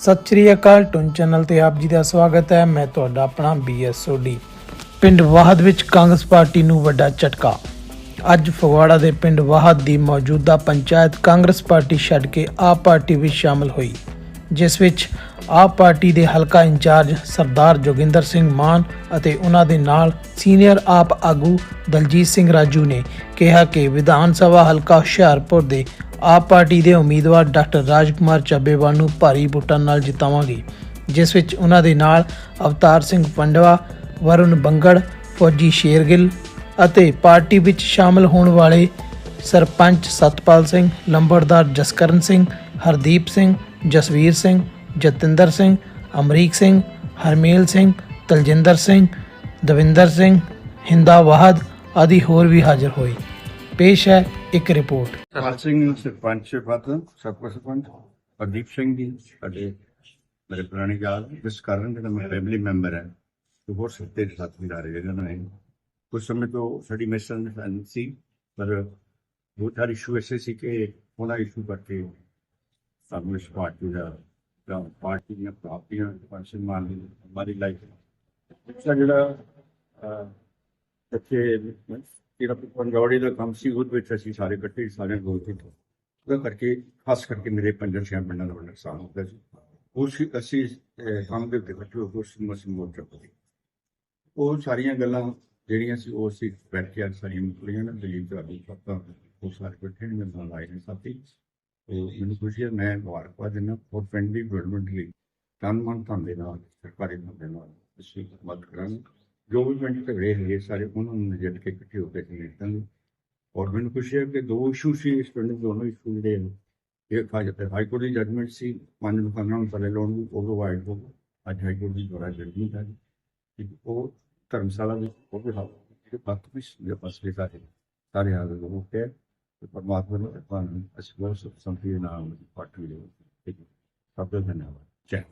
ਸਤਿ ਸ਼੍ਰੀ ਅਕਾਲ ਟੁਨ ਚੈਨਲ ਤੇ ਆਪ ਜੀ ਦਾ ਸਵਾਗਤ ਹੈ। ਮੈਂ ਤੁਹਾਡਾ ਆਪਣਾ ਬੀਐਸਓਡੀ ਪਿੰਡ ਵਾਹਦ ਵਿੱਚ ਕਾਂਗਰਸ ਪਾਰਟੀ ਨੂੰ ਵੱਡਾ ਝਟਕਾ। ਅੱਜ ਫਗਵਾੜਾ ਦੇ ਪਿੰਡ ਵਾਹਦ ਦੀ ਮੌਜੂਦਾ ਪੰਚਾਇਤ ਕਾਂਗਰਸ ਪਾਰਟੀ ਛੱਡ ਕੇ ਆਪ ਪਾਰਟੀ ਵਿੱਚ ਸ਼ਾਮਲ ਹੋਈ, ਜਿਸ ਵਿੱਚ ਆਪ ਪਾਰਟੀ ਦੇ ਹਲਕਾ ਇੰਚਾਰਜ ਸਰਦਾਰ ਜੋਗਿੰਦਰ ਸਿੰਘ ਮਾਨ ਅਤੇ ਉਹਨਾਂ ਦੇ ਨਾਲ ਸੀਨੀਅਰ ਆਪ ਆਗੂ ਦਲਜੀਤ ਸਿੰਘ ਰਾਜੂ ਨੇ ਕਿਹਾ ਕਿ ਵਿਧਾਨ ਸਭਾ ਹਲਕਾ ਹੁਸ਼ਿਆਰਪੁਰ ਦੇ ਆਪ ਪਾਰਟੀ ਦੇ ਉਮੀਦਵਾਰ ਡਾਕਟਰ ਰਾਜਕੁਮਾਰ ਚੱਬੇਵਾਲ ਨੂੰ ਭਾਰੀ ਵੋਟਾਂ ਨਾਲ ਜਿਤਾਵਾਂਗੇ, ਜਿਸ ਵਿੱਚ ਉਹਨਾਂ ਦੇ ਨਾਲ ਅਵਤਾਰ ਸਿੰਘ ਪੰਡਵਾ, ਵਰੁਣ ਬੰਗੜ, ਫੌਜੀ ਸ਼ੇਰਗਿੱਲ ਅਤੇ ਪਾਰਟੀ ਵਿੱਚ ਸ਼ਾਮਲ ਹੋਣ ਵਾਲੇ ਸਰਪੰਚ ਸਤਪਾਲ ਸਿੰਘ, ਲੰਬੜਦਾਰ ਜਸਕਰਨ ਸਿੰਘ, ਹਰਦੀਪ ਸਿੰਘ, ਜਸਵੀਰ ਸਿੰਘ, ਜਤਿੰਦਰ ਸਿੰਘ, ਅਮਰੀਕ ਸਿੰਘ, ਹਰਮੇਲ ਸਿੰਘ, ਤਲਜਿੰਦਰ ਸਿੰਘ, ਦਵਿੰਦਰ ਸਿੰਘ, ਹਿੰਦਾ ਵਾਹਦ ਆਦਿ ਹੋਰ ਵੀ ਹਾਜ਼ਰ ਹੋਏ। ਪੇਸ਼ ਹੈ ਇੱਕ ਰਿਪੋਰਟ। ਪਾਲ ਸਿੰਘ ਸਰਪੰਚ ਪਦ ਸਬਕਾ ਸਰਪੰਚ। ਪ੍ਰਦੀਪ ਸਿੰਘ ਜੀ, ਸਾਡੇ ਮੇਰੇ ਪੁਰਾਣੇ ਯਾਰ, ਜਿਸ ਕਾਰਨ ਜਿਹੜਾ ਮੇਰਾ ਫੈਮਿਲੀ ਮੈਂਬਰ ਹੈ, ਉਹ ਹੋਰ ਸੱਤੇ ਦੇ ਸਾਥ ਵੀ ਰਹੇ ਇਹਨਾਂ ਨੇ। ਕੁਝ ਸਮੇਂ ਤੋਂ ਸਾਡੀ ਮਿਸਅੰਡਰਸਟੈਂਡਿੰਗ ਸੀ, ਪਰ ਬਹੁਤ ਸਾਰੇ ਇਸ਼ੂ ਐਸੇ ਸੀ ਕਿ ਉਹਨਾਂ ਇਸ਼ੂ ਕਰਕੇ ਸਾਨੂੰ ਇਸ ਪਾਰਟੀ ਦਾ, ਜਾਂ ਪਾਰਟੀ ਦੀਆਂ ਪ੍ਰਾਪਤੀਆਂ ਪੰਸ਼ਨ ਮਾਨ ਦੀ ਹਮਾਰੀ ਲਾਈਫ ਦਾ ਜਿਹੜਾ ਇੱਥੇ ਜਿਹੜਾ ਪੰਜੌੜੀ ਦਾ ਕੰਮ ਸੀ, ਉਹਦੇ ਵਿੱਚ ਅਸੀਂ ਸਾਰੇ ਇਕੱਠੇ ਸਾਰੇ ਗੋਲ ਸੀ ਉਹਦਾ ਕਰਕੇ, ਖਾਸ ਕਰਕੇ ਮੇਰੇ ਪੰਜਾਂ ਛੇ ਪਿੰਡਾਂ ਦਾ ਬੜਾ ਨੁਕਸਾਨ ਹੋ ਗਿਆ ਸੀ ਉਸ ਅਸੀਂ ਕੰਮ ਦੇ ਉੱਤੇ ਇਕੱਠੇ ਹੋ ਕੇ ਉਸ ਮਸਲ ਮੋਰਚਾ ਪਾਈ ਉਹ ਸਾਰੀਆਂ ਗੱਲਾਂ ਜਿਹੜੀਆਂ ਸੀ, ਉਹ ਅਸੀਂ ਬੈਠ ਕੇ ਅੱਜ ਸਾਰੀਆਂ ਮੁਕਲੀਆਂ ਨੇ, ਦਲੀਪ ਦਾ ਵੀ ਪਤਾ ਉਹ ਸਾਰੇ ਇਕੱਠੇ ਨੇ, ਮੇਰੇ ਨਾਲ ਆਏ ਨੇ ਸਾਥੀ। ਤੇ ਮੈਨੂੰ ਖੁਸ਼ੀ ਹੈ, ਮੈਂ ਮੁਬਾਰਕਬਾਦ ਦਿੰਦਾ ਔਰ ਪਿੰਡ ਦੀ ਡਿਵੈਲਪਮੈਂਟ ਲਈ ਤਨ ਮਨ ਧਨ ਦੇ ਨਾਲ, ਸਰਕਾਰੀ ਧਨ ਨਾਲ, ਅਸੀਂ ਮਦਦ ਕਰਾਂਗੇ। ਜੋ ਵੀ ਪਿੰਡ ਝਗੜੇ ਹੈਗੇ ਸਾਰੇ ਉਹਨਾਂ ਨੂੰ ਨਜਿੱਠ ਕੇ ਇਕੱਠੇ ਹੋ ਕੇ ਨਿਪਟਾਂਗੇ ਔਰ ਮੈਨੂੰ ਖੁਸ਼ੀ ਹੈ ਕਿ ਦੋ ਇਸ਼ੂ ਸੀ ਇਸ ਪਿੰਡ ਦੇ ਦੋਨੋਂ ਇਸ਼ੂ ਜਿਹੜੇ ਨੇ ਇੱਕ ਹਾਈ ਕੋਰਟ ਦੀ ਜੱਜਮੈਂਟ ਸੀ ਪੰਜ ਦੁਕਾਨਾਂ ਨੂੰ ਥੱਲੇ ਲਾਉਣ ਦੀ ਉਹ ਵਾਈਡ ਹੋ ਅੱਜ ਹਾਈ ਕੋਰਟ ਦੀ ਦੁਆਰਾ ਜੱਜਮੈਂਟ ਹੈ ਕਿ ਉਹ ਧਰਮਸ਼ਾਲਾ ਵਿੱਚ ਉਹ ਵੀ ਹਾਲ ਜਿਹੜੇ ਬਾਕੀ ਵੀ ਜਿਹੜੇ ਫਸਲੇ ਸਾਰੇ ਸਾਰੇ ਹਾਲ ਹੋ ਕੇ ਤੇ ਪਰਮਾਤਮਾ ਨੇ ਆਪਾਂ ਨੂੰ ਅਸੀਂ ਬਹੁਤ ਸੁਖ ਸੰਪਤੀ ਦੇ ਨਾਲ ਪਾਠ ਵੀ ਦੇ ਸਭ ਦਾ ਧੰਨਵਾਦ ਜੈ